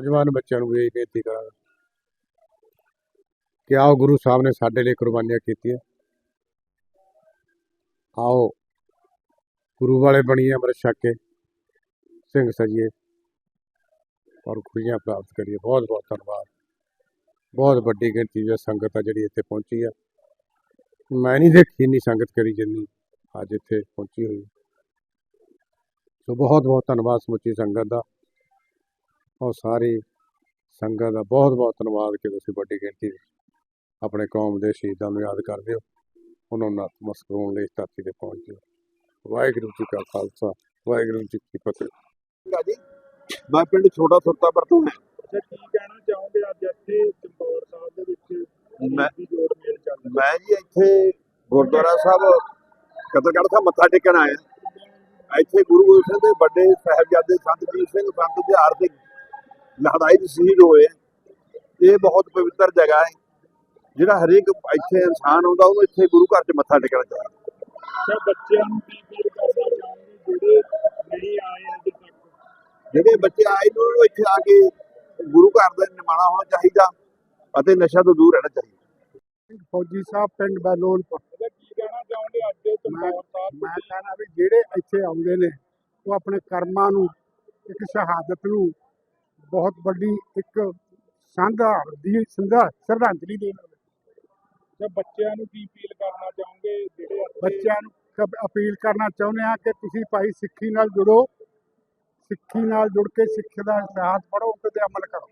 ਨੌਜਵਾਨ ਬੱਚਿਆਂ ਨੂੰ ਵੀ ਇਹ ਬੇਨਤੀ ਕਰਾਂਗਾ ਕਿ ਆਓ ਗੁਰੂ ਸਾਹਿਬ ਨੇ ਸਾਡੇ ਲਈ ਕੁਰਬਾਨੀਆਂ ਕੀਤੀਆਂ। ਆਓ ਗੁਰੂ ਵਾਲੇ ਬਣੀਏ ਅੰਮ੍ਰਿਤ ਛਕ ਕੇ, ਸਿੰਘ ਸਜੀਏ ਔਰ ਖੁਸ਼ੀਆਂ ਪ੍ਰਾਪਤ ਕਰੀਏ। ਬਹੁਤ ਬਹੁਤ ਧੰਨਵਾਦ। ਬਹੁਤ ਵੱਡੀ ਗਿਣਤੀ ਵਿੱਚ ਸੰਗਤ ਆ ਜਿਹੜੀ ਇੱਥੇ ਪਹੁੰਚੀ ਆ। ਮੈਂ ਨਹੀਂ ਦੇਖੀ ਇੰਨੀ ਸੰਗਤ ਕਰੀ ਜਿੰਨੀ ਅੱਜ ਇੱਥੇ ਪਹੁੰਚੀ ਹੋਈ। ਸੋ ਬਹੁਤ ਬਹੁਤ ਧੰਨਵਾਦ ਸਮੁੱਚੀ ਸੰਗਤ ਦਾ। ਔਰ ਸਾਰੀ ਸੰਗਤ ਦਾ ਬਹੁਤ ਬਹੁਤ ਧੰਨਵਾਦ ਕਿ ਤੁਸੀਂ ਵੱਡੀ ਗਿਣਤੀ ਆਪਣੇ ਕੌਮ ਦੇ ਸ਼ਹੀਦਾਂ ਨੂੰ ਯਾਦ ਕਰਦੇ ਹੋ। ਉਹਨਾਂ ਨੂੰ ਨਤਮਸਤਕ ਹੋਣ ਲਈ ਧਰਤੀ ਤੇ ਪਹੁੰਚੇ ਵਾਹਿਗੁਰੂ ਜੀ ਕਾ ਖਾਲਸਾ ਵਾਹਿਗੁਰੂ ਜੀ ਕੀ ਫਤਿਹ। ਜੀ ਮੈਂ ਪਿੰਡ ਛੋਟਾ ਸੁਰਤਾ ਵਰਤੋਂ ਅੱਛਾ ਕੀ ਕਹਿਣਾ ਚਾਹੋਗੇ ਅੱਜ ਇੱਥੇ ਚਮਕੌਰ ਸਾਹਿਬ ਦੇ ਵਿੱਚ ਮੈਂ- ਦੀ ਜੋੜ ਮੇਲ ਚੱਲ ਰਿਹਾ ਮੈਂ ਜੀ ਇੱਥੇ ਗੁਰਦੁਆਰਾ ਸਾਹਿਬ ਕਤਲਗੜ੍ਹ ਸਾਹਿਬ ਮੱਥਾ ਟੇਕਣ ਆਇਆ। ਇੱਥੇ ਗੁਰੂ ਗੋਬਿੰਦ ਸਿੰਘ ਦੇ ਵੱਡੇ ਸਾਹਿਬਜ਼ਾਦੇ ਸੰਤ ਜੀਤ ਸਿੰਘ ਸੰਤ ਬਿਹਾਰ ਸਿੰਘ ਲਹਦਾਈ ਦੇ ਸ਼ਹੀਦ ਹੋਏ। ਇਹ ਬਹੁਤ ਪਵਿੱਤਰ ਜਗ੍ਹਾ ਹੈ। ਜਿਹੜਾ ਹਰੇਕ ਇੱਥੇ ਇਨਸਾਨ ਆਉਂਦਾ ਉਹਨੂੰ ਇੱਥੇ ਗੁਰੂ ਘਰ 'ਚ ਮੱਥਾ ਟੇਕਣਾ ਚਾਹੀਦਾ। ਅੱਛਾ ਬੱਚਿਆਂ ਨੂੰ ਕੀ ਕਰਨਾ ਚਾਹੋਗੇ ਜਿਹੜੇ ਨਹੀਂ ਆਏ ਅਜੇ ਤੱਕ? ਜਿਹੜੇ ਬੱਚੇ ਆਏ ਨੇ ਉਹਨਾਂ ਨੂੰ ਇੱਥੇ ਆ ਕੇ ਗੁਰੂ ਘਰ ਦਾ ਨਿਮਾਣਾ ਹੋਣਾ ਚਾਹੀਦਾ ਅਤੇ ਨਸ਼ਾ ਤੋਂ ਦੂਰ ਰਹਿਣਾ ਚਾਹੀਦਾ। ਫੌਜੀ ਸਾਹਿਬ ਪਿੰਡ ਅੱਛਾ ਕੀ ਕਹਿਣਾ ਚਾਹੋਗੇ ਅੱਜ ਦੇ ਮੈਂ ਕਹਿੰਦਾ ਵੀ ਜਿਹੜੇ ਇੱਥੇ ਆਉਂਦੇ ਨੇ ਉਹ ਆਪਣੇ ਕਰਮਾਂ ਨੂੰ ਇੱਕ ਸ਼ਹਾਦਤ ਨੂੰ ਬਹੁਤ ਵੱਡੀ ਇੱਕ ਸੰਧਾ ਦੀ ਸੰਧਾ ਸ਼ਰਧਾਂਜਲੀ ਦੇਣ ਅੱਛਾ ਬੱਚਿਆਂ ਨੂੰ ਕੀ ਫੀਲ ਕਰਨਾ ਚਾਹੋਗੇ? ਜਿਹੜੇ ਬੱਚਿਆਂ ਨੂੰ ਅਪੀਲ ਕਰਨਾ ਚਾਹੁੰਦੇ ਹਾਂ ਕਿ ਤੁਸੀਂ ਭਾਈ ਸਿੱਖੀ ਨਾਲ ਜੁੜੋ। ਸਿੱਖੀ ਨਾਲ ਜੁੜ ਕੇ ਸਿੱਖ ਦਾ ਇਤਿਹਾਸ ਪੜ੍ਹੋ ਤੇ ਅਮਲ ਕਰੋ।